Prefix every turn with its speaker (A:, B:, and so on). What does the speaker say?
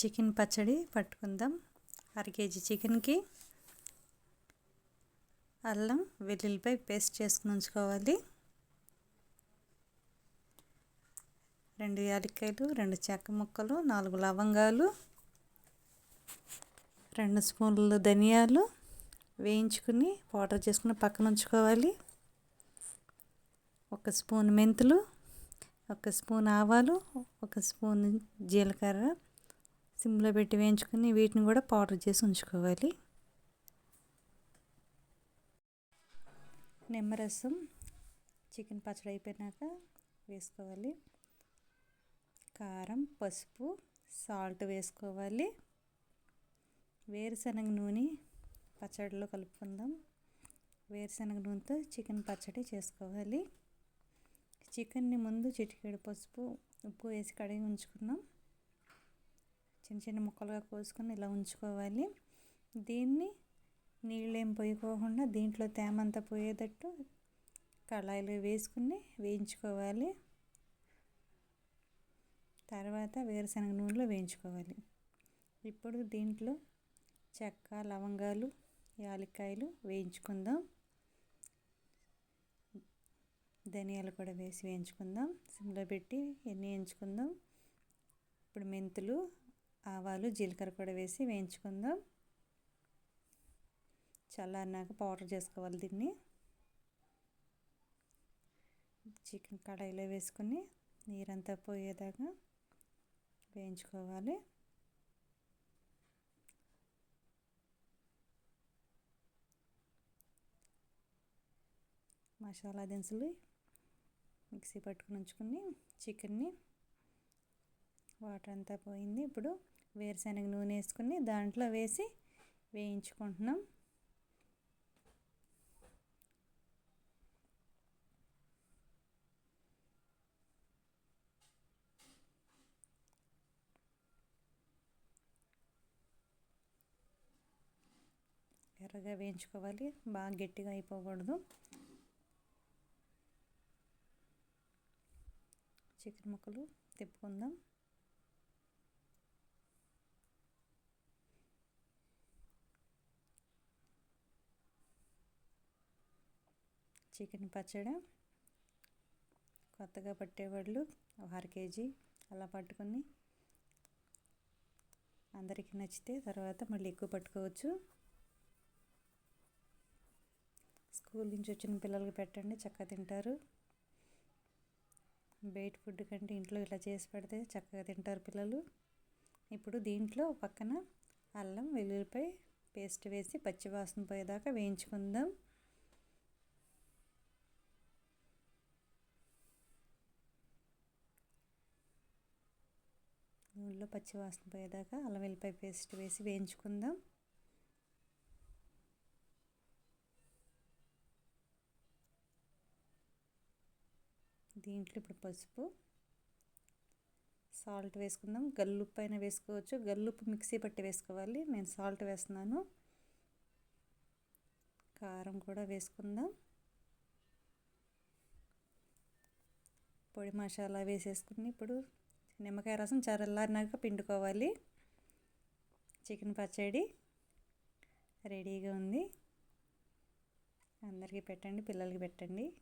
A: Chicken పచ్చడి పట్టుకుందాం. అర కేజీ చికెన్కి అల్లం వెల్లుల్లిపై పేస్ట్ చేసుకుని ఉంచుకోవాలి. రెండు యాలక్కాయలు రెండు చెక్క ముక్కలు నాలుగు లవంగాలు రెండు స్పూన్లు ధనియాలు వేయించుకుని పౌడర్ చేసుకుని పక్కన ఉంచుకోవాలి. ఒక స్పూన్ మెంతులు ఒక స్పూన్ ఆవాలు ఒక స్పూన్ జీలకర్ర సిమ్లో పెట్టి వేయించుకుని వీటిని కూడా పౌడర్ చేసి ఉంచుకోవాలి. నిమ్మరసం చికెన్ పచ్చడి అయిపోయినాక వేసుకోవాలి. కారం పసుపు సాల్ట్ వేసుకోవాలి. వేరుశనగ నూనె పచ్చడిలో కలుపుకుందాం. వేరుశనగ నూనెతో చికెన్ పచ్చడి చేసుకోవాలి. చికెన్ని ముందు చిటికెడు పసుపు ఉప్పు వేసి కడిగి ఉంచుకున్నాం చిన్న చిన్న ముక్కలుగా కోసుకొని ఇలా ఉంచుకోవాలి. దీన్ని నీళ్ళేం పోయకోకుండా దీంట్లో తేమంతా పోయేటట్టు కళాయిలో వేసుకుని వేయించుకోవాలి. తర్వాత వేరుశనగ నూనెలో వేయించుకోవాలి. ఇప్పుడు దీంట్లో చెక్క లవంగాలు యాలక్కాయలు వేయించుకుందాం. ధనియాలు కూడా వేసి వేయించుకుందాం. సిమ్లో పెట్టి ఎన్ని వేయించుకుందాం. ఇప్పుడు మెంతులు ఆవాలు జీలకర్ర కూడా వేసి వేయించుకుందాం. చల్లారినాక పౌడర్ చేసుకోవాలి దీన్ని. చికెన్ కడాయిలో వేసుకొని నీరంతా పోయేదాకా వేయించుకోవాలి. మసాలా దినుసులు మిక్సీ పట్టుకుని ఉంచుకుని చికెన్ని వాటర్ అంతా పోయింది. ఇప్పుడు వేరుశనగ నూనె వేసుకుని దాంట్లో వేసి వేయించుకుంటున్నాం. ఎర్రగా వేయించుకోవాలి. బాగా గట్టిగా అయిపోకూడదు. చికెన్ ముక్కలు తిప్పుకుందాం. చికెన్ పచ్చడి కొత్తగా పట్టేవాళ్ళు అర కేజీ. అలా పట్టుకొని అందరికీ నచ్చితే తర్వాత మళ్ళీ ఎక్కువ పట్టుకోవచ్చు. స్కూల్ నుంచి వచ్చిన పిల్లలకి పెట్టండి చక్కగా తింటారు. బయట ఫుడ్ కంటే ఇంట్లో ఇలా చేసి పెడితే చక్కగా తింటారు పిల్లలు. ఇప్పుడు దీంట్లో పక్కన అల్లం వెల్లుల్లిపై పేస్ట్ వేసి పచ్చివాసన పోయేదాకా వేయించుకుందాం. నూనెలో పచ్చివాసన పోయేదాకా అల్లం వెల్లిపాయ పేస్ట్ వేసి వేయించుకుందాం. దీంట్లో ఇప్పుడు పసుపు సాల్ట్ వేసుకుందాం. గల్లుప్పు అయినా వేసుకోవచ్చు. గల్లుప్పు మిక్సీ పట్టి వేసుకోవాలి. నేను సాల్ట్ వేస్తున్నాను. కారం కూడా వేసుకుందాం. పొడి మసాలా వేసేసుకుని ఇప్పుడు నిమ్మకాయ రసం చల్లారినాక పిండుకోవాలి. చికెన్ పచ్చడి రెడీగా ఉంది. అందరికీ పెట్టండి పిల్లలకి పెట్టండి.